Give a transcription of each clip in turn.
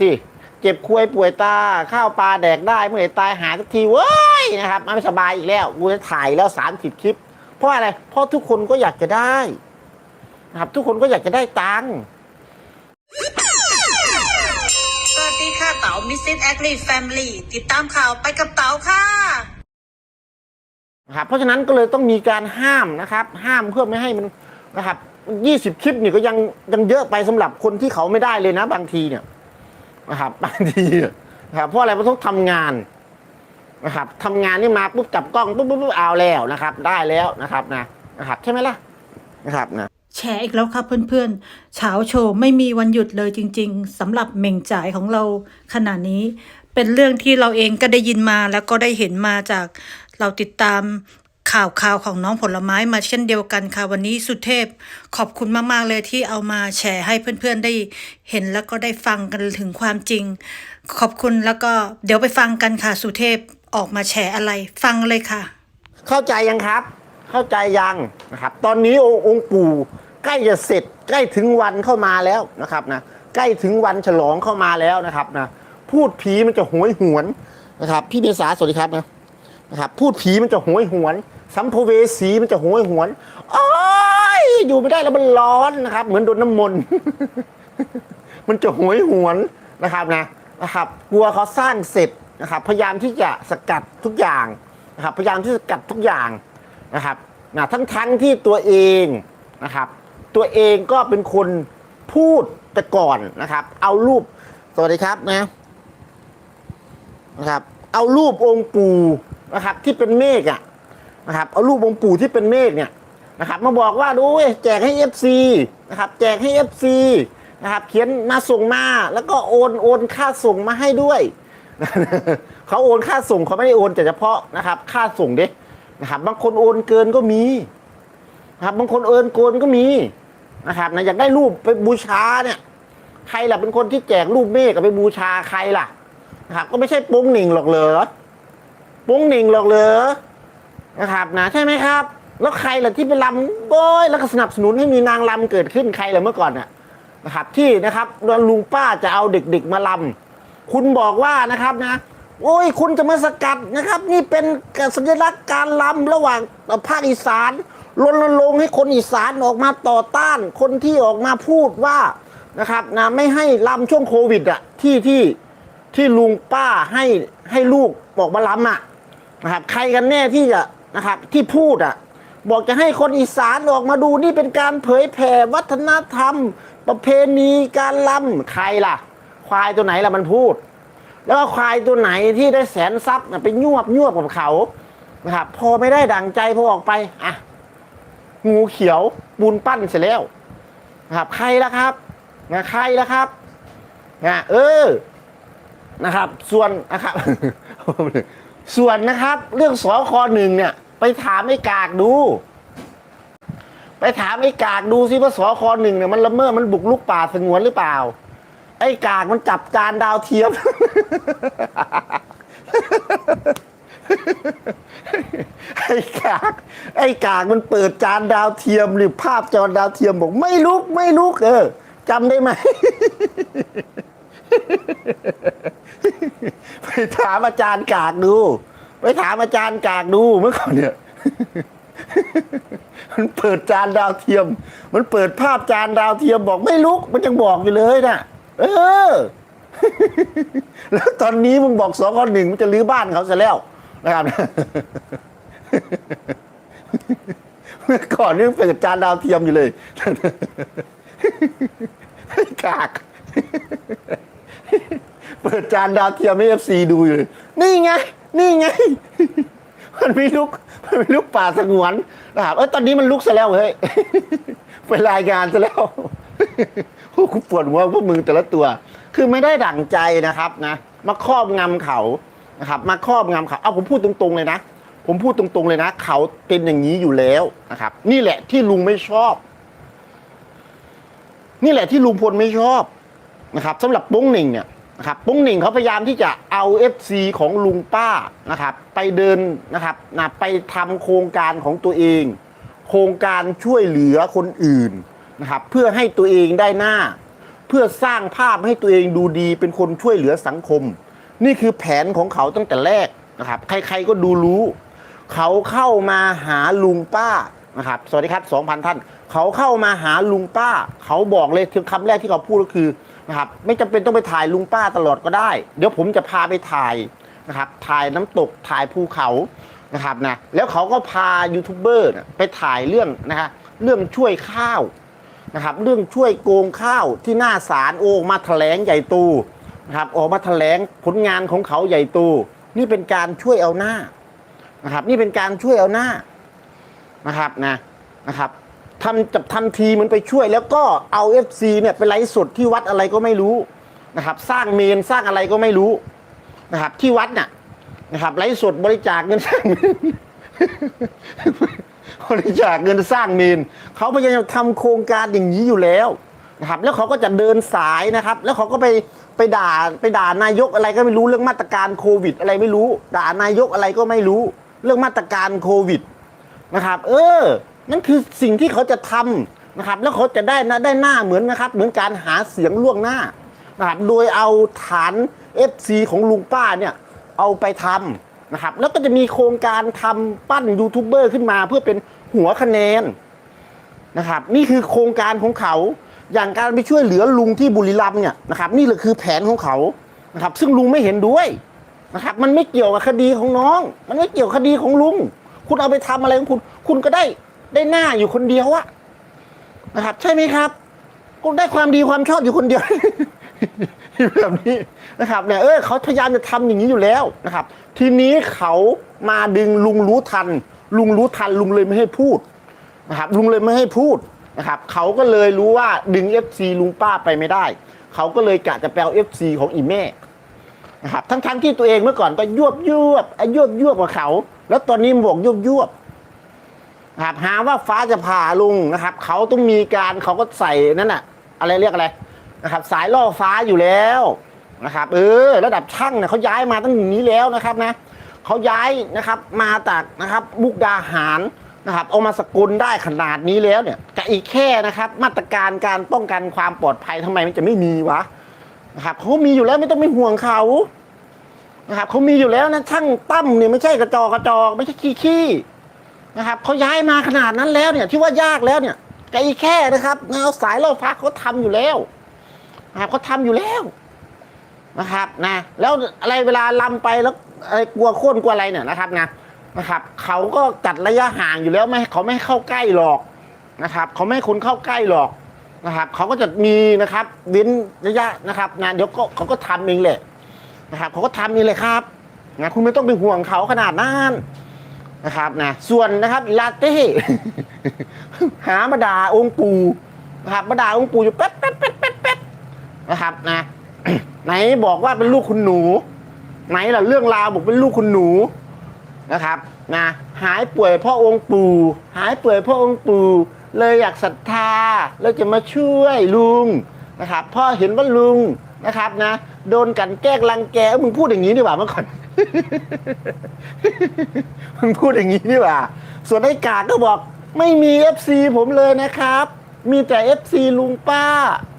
สิเจ็บควยป่วยตาข้าวปลาแดกได้เมื่อไหร่ตายหาสักทีเว้ยนะครับไม่สบายอีกแล้วกูจะถ่ายแล้วสามสิบคลิป เพราะอะไร เพราะทุกคนก็อยากจะได้นะครับทุกคนก็อยากจะได้ตังค์สวัสดีค่ะเต๋ามิสซิสแอคลีแฟมิลี่ติดตามข่าวไปกับเต๋าค่ะนะครับเพราะฉะนั้นก็เลยต้องมีการห้ามนะครับ ห้ามเพื่อไม่ให้มันนะครับยี่สิบคลิปนี่ก็ยังยังเยอะไปสำหรับคนที่เขาไม่ได้เลยนะบางทีเนี่ย นะครับบางทีนะครับเพราะอะไรเพราะต้องทำงานนะครับทำงานนี่มาปุ๊บจับกล้องปุ๊บปุ๊บปุ๊บเอาแล้วนะครับ ได้แล้วนะครับนะนะครับใช่ไหมล่ะนะครับนะแชร์อีกแล้วครับเพื่อนๆเช้าโชว์ไม่มีวันหยุดเลยจริง ๆสำหรับเหม่งจ่ายของเราขณะนี้ เป็นเรื่องที่เราเองก็ได้ยินมาแล้วก็ได้เห็นมาจากเราติดตาม ข่าวข่าวของน้องผลไม้มาเช่นเดียวกันค่ะ วันนี้สุเทพขอบคุณมาก ๆ เลยที่เอามาแชร์ให้เพื่อน ๆ ได้เห็นแล้วก็ได้ฟังกันถึงความจริง ขอบคุณแล้วก็เดี๋ยวไปฟังกันค่ะ สุเทพออกมาแชร์อะไร ฟังเลยค่ะ เข้าใจยังครับ เข้าใจยังนะครับ ตอนนี้องค์องปู่ใกล้จะเสร็จ ใกล้ถึงวันเข้ามาแล้วนะครับนะใกล้ถึงวันฉลองเข้ามาแล้วนะครับนะพูดผีมันจะโหยหวนนะครับ พี่เบษาสวัสดีครับนะ นะครับพูดผีมันจะโหยหวน สัมภเวสีมันจะโหยหวนโอ้ยอยู่ไม่ได้แล้วมันร้อนนะครับ เหมือนโดนน้ำมนต์มันจะโหยหวนนะครับนะนะครับ กลัวเขาสร้างเสร็จนะครับ พยายามที่จะสกัดทุกอย่างนะครับ พยายามที่จะสกัดทุกอย่างนะครับนะทั้งทั้งที่ตัวเองนะครับ ตัวเองก็เป็นคนพูดแต่ก่อนนะครับ เอารูปสวัสดีครับนะนะครับ เอารูปองค์ปู่ นะครับที่เป็นเมฆอะนะครับเอารูปองค์ปู่ที่เป็นเมฆเนี่ยนะครับมาบอกว่าดูเว้ยแจกให้ FC นะครับแจกให้ FC นะครับเขียนมาส่งมาแล้วก็โอนโอนค่าส่งมาให้ด้วยเขาโอนค่าส่งเขาไม่ได้โอนแต่เฉพาะนะครับ ค่าส่งเด็กนะครับบางคนโอนเกินก็มีนะครับบางคนโอนเกินก็มีนะครับนะอยากได้รูปไปบูชาเนี่ย ใครล่ะเป็นคนที่แจกรูปเมฆกับไปบูชาใครล่ะนะครับก็ไม่ใช่โป้งหนิงหรอกเหรอโป้งหนิงหรอกเหรอนะครับนะใช่ไหมครับ แล้วใครล่ะที่ไปลำโอยแล้วก็สนับสนุนให้มีนางลำเกิดขึ้นใครล่ะเมื่อก่อนน่ะนะครับ ที่นะครับลุงป้าจะเอาเด็กๆมาลำคุณบอกว่านะครับนะโอ้ยคุณจะมาสกัดนะครับ นี่เป็นสัญลักษณ์การลำระหว่างภาคอีสานรณรงค์ให้คนอีสานออกมาต่อต้าน คนที่ออกมาพูดว่านะครับนะไม่ให้ลำช่วงโควิดอะที่ที่ที่ลุงป้าให้ให้ลูกออกมาลำอะ นะครับ ใครกันแน่ที่จะนะครับที่พูดอะบอกจะให้คนอีสานออกมาดูนี่เป็นการเผยแผ่วัฒนธรรม ประเพณีการลำใครล่ะ ควายตัวไหนล่ะมันพูด แล้วก็ควายตัวไหนที่ได้แสนทรัพย์ไปยวบยวบกับเขานะครับพอไม่ได้ดังใจพอออกไปอะงูเขียวปูนปั้นเสร็จแล้วนะครับใครล่ะครับนะใครล่ะครับนะเออนะครับ ส่วนนะครับ ส่วนนะครับ เรื่องสอคอหนึ่งเนี่ย ไปถามไอ้กากดู ไปถามไอ้กากดูซิว่าสอคอหนึ่งเนี่ยมันละเมิดมันบุกลุกป่าสงวนหรือเปล่า ไอ้กากมันจับจานดาวเทียม ไอ้กาก ไอ้กากมันเปิดจานดาวเทียมหรือภาพจอดาวเทียมบอก ไม่ลุกไม่ลุกเออจำได้ไหม ไปถามอาจารย์กากดู ไปถามอาจารย์กากดูเมื่อก่อนเนี่ยมันเปิดจานดาวเทียม มันเปิดภาพจานดาวเทียมบอกไม่ลุก มันยังบอกอยู่เลยนะเออ แล้วตอนนี้มึงบอกสองหนึ่งมันจะรื้อบ้านเขาซะแล้วนะครับเมื่อก่อนนี่เปิดจานดาวเทียมอยู่เลยกาก เปิดจานดาวเทียมให้เอฟซีดูอยู่เลยนี่ไง นี่ไง มันไม่ลุก มันไม่ลุกป่าสงวนนะครับ เออตอนนี้มันลุกซะแล้วเฮ้ย ไปรายงานซะแล้วโอ้กูปวดหัวพวกมึงแต่ละตัว คือไม่ได้ดั่งใจนะครับนะ มาครอบงำเขานะครับ มาครอบงำเขา เอาผมพูดตรงๆเลยนะ ผมพูดตรงๆเลยนะ เขาเป็นอย่างนี้อยู่แล้วนะครับ นี่แหละที่ลุงไม่ชอบ นี่แหละที่ลุงพลไม่ชอบ นะครับสำหรับปุ้งหนิงเนี่ยนะครับปุ้งหนิงเขาพยายามที่จะเอา FC ของลุงป้านะครับไปเดินนะครับนะไปทำโครงการของตัวเอง โครงการช่วยเหลือคนอื่นนะครับเพื่อให้ตัวเองได้หน้า เพื่อสร้างภาพให้ตัวเองดูดีเป็นคนช่วยเหลือสังคม นี่คือแผนของเขาตั้งแต่แรกนะครับใครๆก็ดูรู้ เขาเข้ามาหาลุงป้านะครับสวัสดีครับ 2,000 ท่าน เขาเข้ามาหาลุงป้า เขาบอกเลยคือคำแรกที่เขาพูดก็คือ นะครับ ไม่จำเป็นต้องไปถ่ายลุงป้าตลอดก็ได้ เดี๋ยวผมจะพาไปถ่ายนะครับ ถ่ายน้ำตกถ่ายภูเขานะครับนะแล้วเขาก็พายูทูบเบอร์ไปถ่ายเรื่องนะฮะเรื่องช่วยข้าวนะครับ เรื่องช่วยโกงข้าวที่หน้าศาลโอมาแถลงใหญ่โตูนะครับออกมาแถลงผลงานของเขาใหญ่โตนี่เป็นการช่วยเอาหน้านะครับ นี่เป็นการช่วยเอาหน้านะครับนะนะครับ ทำจับทำทีมันไปช่วย แล้วก็เอา FC เนี่ยไปไลฟ์สดที่วัดอะไรก็ไม่รู้นะครับ สร้างเมนสร้างอะไรก็ไม่รู้นะครับ ที่วัดน่ะนะครับไลฟ์สดบริจาคเงินสร้างบริจาคเงินสร้างเมนเขาพยายามทำโครงการอย่างนี้อยู่แล้วนะครับ แล้วเขาก็จะเดินสายนะครับ แล้วเขาก็ไปไปด่าไปด่านายกอะไรก็ไม่รู้เรื่องมาตรการโควิด อะไรไม่รู้ ด่านายกอะไรก็ไม่รู้ เรื่องมาตรการโควิดนะครับ เออ นั่นคือสิ่งที่เขาจะทำนะครับ แล้วเขาจะได้นะได้หน้าเหมือนนะครับ เหมือนการหาเสียงล่วงหน้านะครับ โดยเอาฐาน FC ของลุงป้าเนี่ยเอาไปทำนะครับ แล้วก็จะมีโครงการทำปั้นยูทูบเบอร์ขึ้นมา เพื่อเป็นหัวคะแนนนะครับ นี่คือโครงการของเขาอย่างการไปช่วยเหลือลุงที่บุรีรัมย์เนี่ยนะครับ นี่แหละคือแผนของเขานะครับ ซึ่งลุงไม่เห็นด้วยนะครับ มันไม่เกี่ยวกับคดีของน้อง มันไม่เกี่ยวกับคดีของลุง คุณเอาไปทำอะไรของคุณ คุณก็ได้ ได้หน้าอยู่คนเดียวอะนะครับ ใช่ไหมครับคุณได้ความดีความชอบอยู่คนเดียว แบบนี้นะครับเนี่ยเออเขาพยายามจะทำอย่างนี้อยู่แล้วนะครับ ทีนี้เขามาดึงลุงรู้ทัน ลุงรู้ทันลุงเลยไม่ให้พูดนะครับ ลุงเลยไม่ให้พูดนะครับเขาก็เลยรู้ว่าดึง FC ลุงป้าไปไม่ได้ เขาก็เลยกะจะแปล FC ของอีแม่นะครับทั้งทั้งๆที่ตัวเองเมื่อก่อนก็ยวบยวบไอ้ยวบยวบกับเขา แล้วตอนนี้มันบอกยวบยวบ นะครับหาว่าฟ้าจะผ่าลุงนะครับเขาต้องมีการเขาก็ใส่นั่นน่ะอะไรเรียกอะไรนะครับ สายล่อฟ้าอยู่แล้วนะครับเออระดับช่างเนี่ยเขาย้ายมาตั้งอย่างนี้แล้วนะครับนะเขาย้ายนะครับมาจากนะครับมุกดาหารนะครับเอามาสกุลได้ขนาดนี้แล้วเนี่ยกับอีกแค่นะครับ มาตรการการป้องกันความปลอดภัยทำไมมันจะไม่มีวะนะครับเขามีอยู่แล้วไม่ต้องไปห่วงเขานะครับเขามีอยู่แล้วนะช่างตั้มเนี่ยไม่ใช่กระจอกกระจอกไม่ใช่ขี้ขี้ นะครับเขาย้ายมาขนาดนั้นแล้วเนี่ยที่ว่ายากแล้วเนี่ยไกับอีกแค่นะครับเอาสายล่อฟ้าเขาทำอยู่แล้วนะครับเขาทำอยู่แล้วนะครับนะแล้วอะไรเวลาลำไปแล้วอะไรกลัวโค่นกลัวอะไรเนี่ยนะครับนะนะครับเขาก็จัดระยะห่างอยู่แล้วไม่เขาไม่ให้เข้าใกล้หรอกนะครับเขาไม่ให้คนเข้าใกล้หรอกนะครับเขาก็จะมีนะครับเว้นระยะนะครับนะเดี๋ยวก็เขาก็ทำเองแหละนะครับเขาก็ทำเองเลยครับนะคุณไม่ต้องไปห่วงเขาขนาดนั้น นะครับนะส่วนนะครับลาเต้หามาดาองค์ปู่นะครับมาดาองค์ปู่อยู่แป๊ดแป๊ดแป๊ดแป๊ดแป๊ดนะครับนะไหนบอกว่าเป็นลูกคุณหนู ไหนล่ะเรื่องราวบอกเป็นลูกคุณหนูนะครับนะหายป่วยพราะองค์ปู่หายป่วยพราะองค์ปู่เลยอยากศรัทธาเลยจะมาช่วยลุงนะครับพ่อเห็นว่าลุงนะครับนะโดนกันแกล้งรังแกเอ้ยมึงพูดอย่างนี้ดีกว่าเมื่อก่อน มึงพูดอย่างนี้ดีกว่า ส่วนไอ้กากก็บอก ไม่มีเอฟซีผมเลยนะครับ มีแต่เอฟซีลุงป้า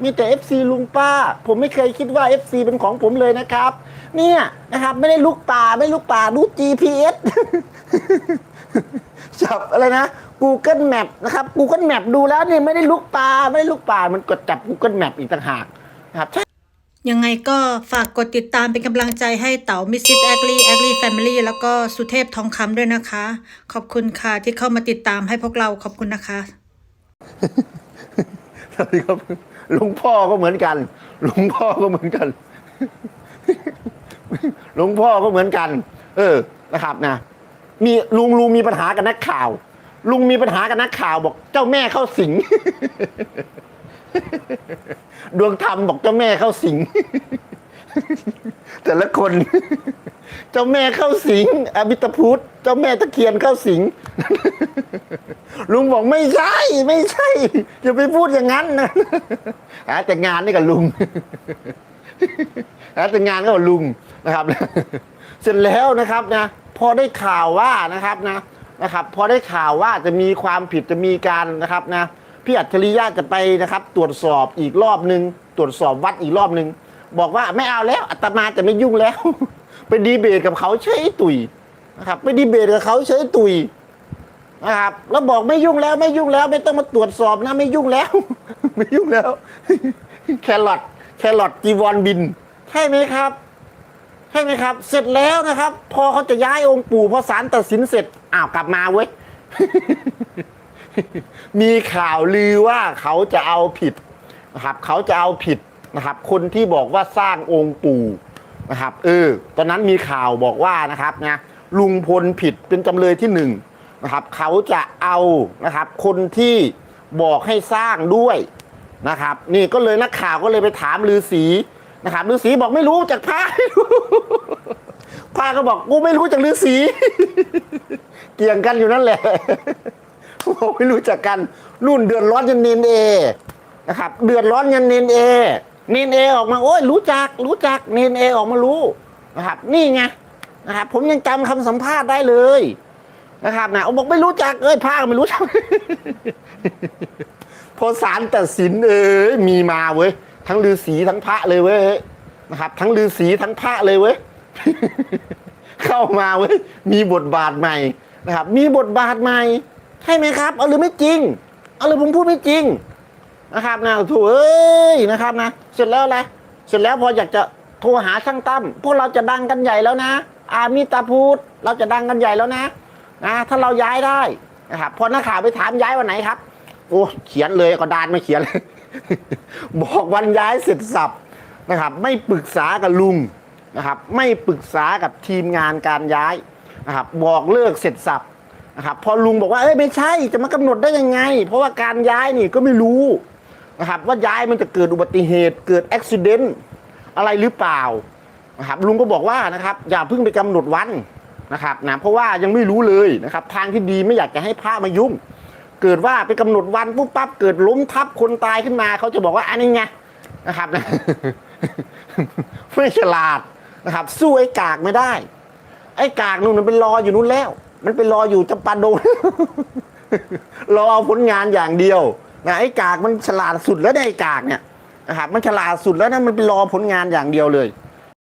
มีแต่เอฟซีลุงป้า ผมไม่เคยคิดว่าเอฟซีเป็นของผมเลยนะครับ เนี่ยนะครับ ไม่ได้ลุกป่าไม่ลุกป่าดู GPS จับอะไรนะ Google Map นะครับ Google Map ดูแล้วเนี่ยไม่ได้ลุกป่าไม่ได้ลุกป่ามันกดจับ Google Map อีกต่างหากนะครับใช่ ยังไงก็ฝากกดติดตามเป็นกำลังใจให้เต๋ามิสซิสแอคลีแอคลีแฟมิลี่แล้วก็สุเทพทองคำด้วยนะคะ ขอบคุณค่ะที่เข้ามาติดตามให้พวกเราขอบคุณนะคะ สวัสดีครับหลวงพ่อก็เหมือนกันหลวงพ่อก็เหมือนกันหลวงพ่อก็เหมือนกัน เออนะครับนะ มีลุงลุงมีปัญหากับนักข่าว ลุงมีปัญหากับนักข่าวบอก เจ้าแม่เข้าสิง ดวงธรรมบอกเจ้าแม่เข้าสิง แต่ละคน เจ้าแม่เข้าสิงอมิตพุทธเจ้าแม่ตะเคียนเข้าสิง ลุงบอกไม่ใช่ ไม่ใช่อย่าไปพูดอย่างนั้นนะหาแต่งานนี่กับลุงหาแต่งานก็กับลุงนะครับ เสร็จแล้วนะครับนะพอได้ข่าวว่านะครับนะนะครับ พอได้ข่าวว่าจะมีความผิดจะมีการนะครับนะ พี่อัจฉริยะจะไปนะครับ ตรวจสอบอีกรอบหนึ่งตรวจสอบวัดอีกรอบหนึ่งบอกว่าไม่เอาแล้วอาตมาจะไม่ยุ่งแล้ว ไปดีเบตกับเขาเฉยตุยนะครับไปดีเบตกับเขาเฉยตุยนะครับแล้วบอกไม่ยุ่งแล้วไม่ยุ่งแล้ว ไม่ต้องมาตรวจสอบนะไม่ยุ่งแล้ว ไม่ยุ่งแล้ว แครอทแครอทจีวรบินใช่ไหมครับใช่ไหมครับ เสร็จแล้วนะครับ พอเขาจะย้ายองค์ปู่พอศาลตัดสินเสร็จอ้าวกลับมาเว้ย มีข่าวลือว่าเขาจะเอาผิดนะครับ เขาจะเอาผิดนะครับ คนที่บอกว่าสร้างองค์ปู่นะครับเออตอนนั้นมีข่าวบอกว่านะครับนะลุงพลผิดเป็นจำเลยที่หนึ่งนะครับ เขาจะเอานะครับ คนที่บอกให้สร้างด้วยนะครับ นี่ก็เลยนักข่าวก็เลยไปถามลือศีนะครับลือศีบอกไม่รู้จากพระพระก็บอกกูไม่รู้จากลือศีเกี่ยงกันอยู่นั่นแหละ บอกไม่รู้จักกันนู่นเดือดร้อนยันเนนเอนะครับ เดือดร้อนยันเนนเอเนนเอออกมาโอ้ยรู้จัก รู้จักเนนเอออกมารู้นะครับ นี่ไงนะครับ ผมยังจำคำสัมภาษณ์ได้เลยนะครับนะบอกไม่รู้จักเอ้ยพาก็ไม่รู้จักพอศาลตัดสินเอ้ยมีมาเว้ยทั้งฤาษีทั้งพระเลยเว้ยนะครับ ทั้งฤาษีทั้งพระเลยเว้ยเข้ามาเว้ยมีบทบาทใหม่นะครับ มีบทบาทใหม่ ใช่ไหมครับเอาหรือไม่จริงเอาหรือผมพูดไม่จริงนะครับนะโถูเอ้ยนะครับนะเสร็จแล้วอะไรเสร็จแล้วพออยากจะโทรหาช่างตั้มพวกเราจะดังกันใหญ่แล้วนะอามิตาพูดเราจะดังกันใหญ่แล้วนะนะถ้าเราย้ายได้นะครับพอนักข่าวไปถามย้ายวันไหนครับโอ้เขียนเลยก็ดานไมาเขียนเลยบอกวันย้ายเสร็จสับนะครับ ไม่ปรึกษากับลุงนะครับ ไม่ปรึกษากับทีมงานการย้ายนะครับ บอกเลิกเสร็จสับ นะครับพอลุงบอกว่าเอ้ยไม่ใช่จะมากำหนดได้ยังไง เพราะว่าการย้ายนี่ก็ไม่รู้นะครับว่าย้ายมันจะเกิดอุบัติเหตุเกิดอุบิเหตุอะไรหรือเปล่านะครับลุงก็บอกว่านะครับอย่าเพิ่งไปกำหนดวันนะครับนะเพราะว่ายังไม่รู้เลยนะครับทางที่ดีไม่อยากจะให้พระมายุ่ง เกิดว่าไปกำหนดวันปุ๊บปั๊บเกิดล้มทับคนตายขึ้นมาเขาจะบอกว่าอันนี้ไงนะครับไม่ฉลาดนะครับ สู้ไอ้กากไม่ได้ ไอ้กากนู่นมันเป็นรออยู่นู่นแล้ว มันไปรออยู่จำปาดง รอผลงานอย่างเดียวนะไอ้กากมันฉลาดสุดแล้วไอ้กากเนี่ยนะครับมันฉลาดสุดแล้วนะมันไปรอผลงานอย่างเดียวเลย